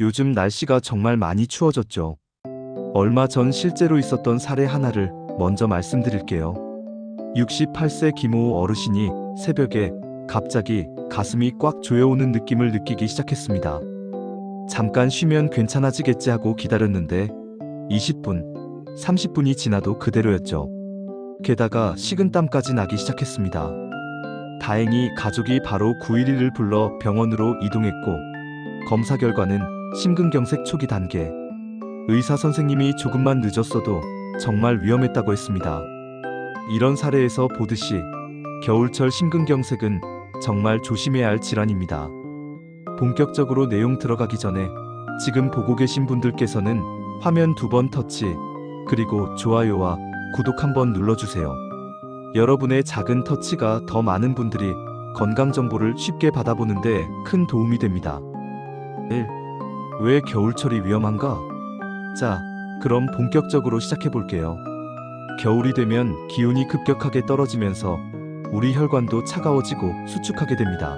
요즘 날씨가 정말 많이 추워졌죠. 얼마 전 실제로 있었던 사례 하나를 먼저 말씀드릴게요. 68세 김호 어르신이 새벽에 갑자기 가슴이 꽉 조여오는 느낌을 느끼기 시작했습니다. 잠깐 쉬면 괜찮아지겠지 하고 기다렸는데 20분, 30분이 지나도 그대로였죠. 게다가 식은땀까지 나기 시작했습니다. 다행히 가족이 바로 911을 불러 병원으로 이동했고 검사 결과는 심근경색 초기 단계. 의사 선생님이 조금만 늦었어도 정말 위험했다고 했습니다. 이런 사례에서 보듯이 겨울철 심근경색은 정말 조심해야 할 질환입니다. 본격적으로 내용 들어가기 전에 지금 보고 계신 분들께서는 화면 두 번 터치, 그리고 좋아요와 구독 한번 눌러주세요. 여러분의 작은 터치가 더 많은 분들이 건강 정보를 쉽게 받아보는데 큰 도움이 됩니다. 1. 왜 겨울철이 위험한가? 자, 그럼 본격적으로 시작해 볼게요. 겨울이 되면 기온이 급격하게 떨어지면서 우리 혈관도 차가워지고 수축하게 됩니다.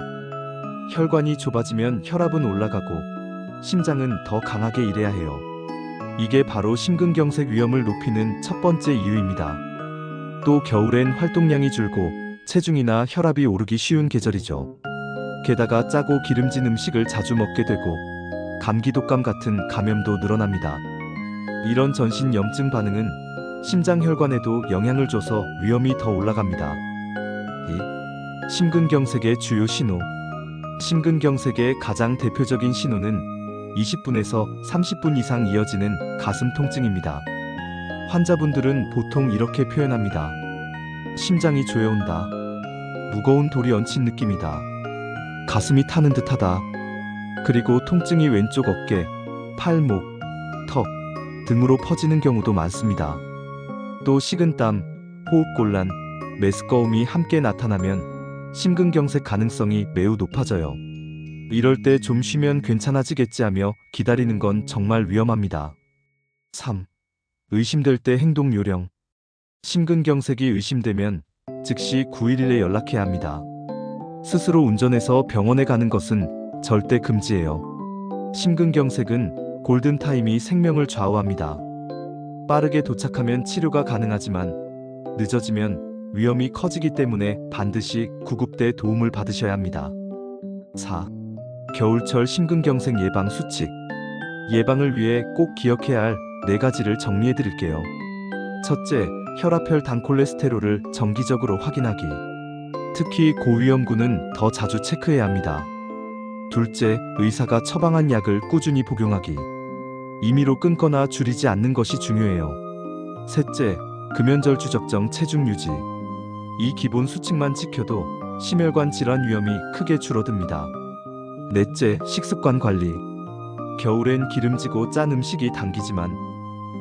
혈관이 좁아지면 혈압은 올라가고 심장은 더 강하게 일해야 해요. 이게 바로 심근경색 위험을 높이는 첫 번째 이유입니다. 또 겨울엔 활동량이 줄고 체중이나 혈압이 오르기 쉬운 계절이죠. 게다가 짜고 기름진 음식을 자주 먹게 되고 감기 독감 같은 감염도 늘어납니다. 이런 전신 염증 반응은 심장 혈관에도 영향을 줘서 위험이 더 올라갑니다. 2. 심근경색의 주요 신호. 심근경색의 가장 대표적인 신호는 20분에서 30분 이상 이어지는 가슴 통증입니다. 환자분들은 보통 이렇게 표현합니다. 심장이 조여온다. 무거운 돌이 얹힌 느낌이다. 가슴이 타는 듯하다. 그리고 통증이 왼쪽 어깨, 팔목, 턱 등으로 퍼지는 경우도 많습니다. 또 식은땀, 호흡곤란, 메스꺼움이 함께 나타나면 심근경색 가능성이 매우 높아져요. 이럴 때 좀 쉬면 괜찮아지겠지 하며 기다리는 건 정말 위험합니다. 3. 의심될 때 행동 요령. 심근경색이 의심되면 즉시 911에 연락해야 합니다. 스스로 운전해서 병원에 가는 것은 절대 금지예요. 심근경색은 골든타임이 생명을 좌우합니다. 빠르게 도착하면 치료가 가능하지만 늦어지면 위험이 커지기 때문에 반드시 구급대 도움을 받으셔야 합니다. 4. 겨울철 심근경색 예방 수칙. 예방을 위해 꼭 기억해야 할네 가지를 정리해 드릴게요. 첫째, 혈압, 혈당, 콜레스테롤을 정기적으로 확인하기. 특히 고위험군은 더 자주 체크해야 합니다. 둘째, 의사가 처방한 약을 꾸준히 복용하기. 임의로 끊거나 줄이지 않는 것이 중요해요. 셋째, 금연절 주적정 체중 유지. 이 기본 수칙만 지켜도 심혈관 질환 위험이 크게 줄어듭니다. 넷째, 식습관 관리. 겨울엔 기름지고 짠 음식이 당기지만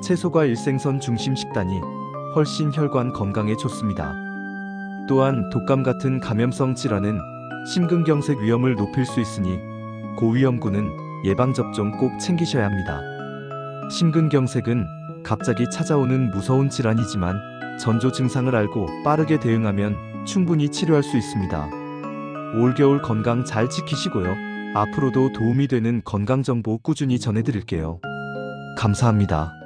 채소가 일생선 중심 식단이 훨씬 혈관 건강에 좋습니다. 또한 독감 같은 감염성 질환은 심근경색 위험을 높일 수 있으니 고위험군은 예방접종 꼭 챙기셔야 합니다. 심근경색은 갑자기 찾아오는 무서운 질환이지만 전조 증상을 알고 빠르게 대응하면 충분히 치료할 수 있습니다. 올겨울 건강 잘 지키시고요. 앞으로도 도움이 되는 건강 정보 꾸준히 전해드릴게요. 감사합니다.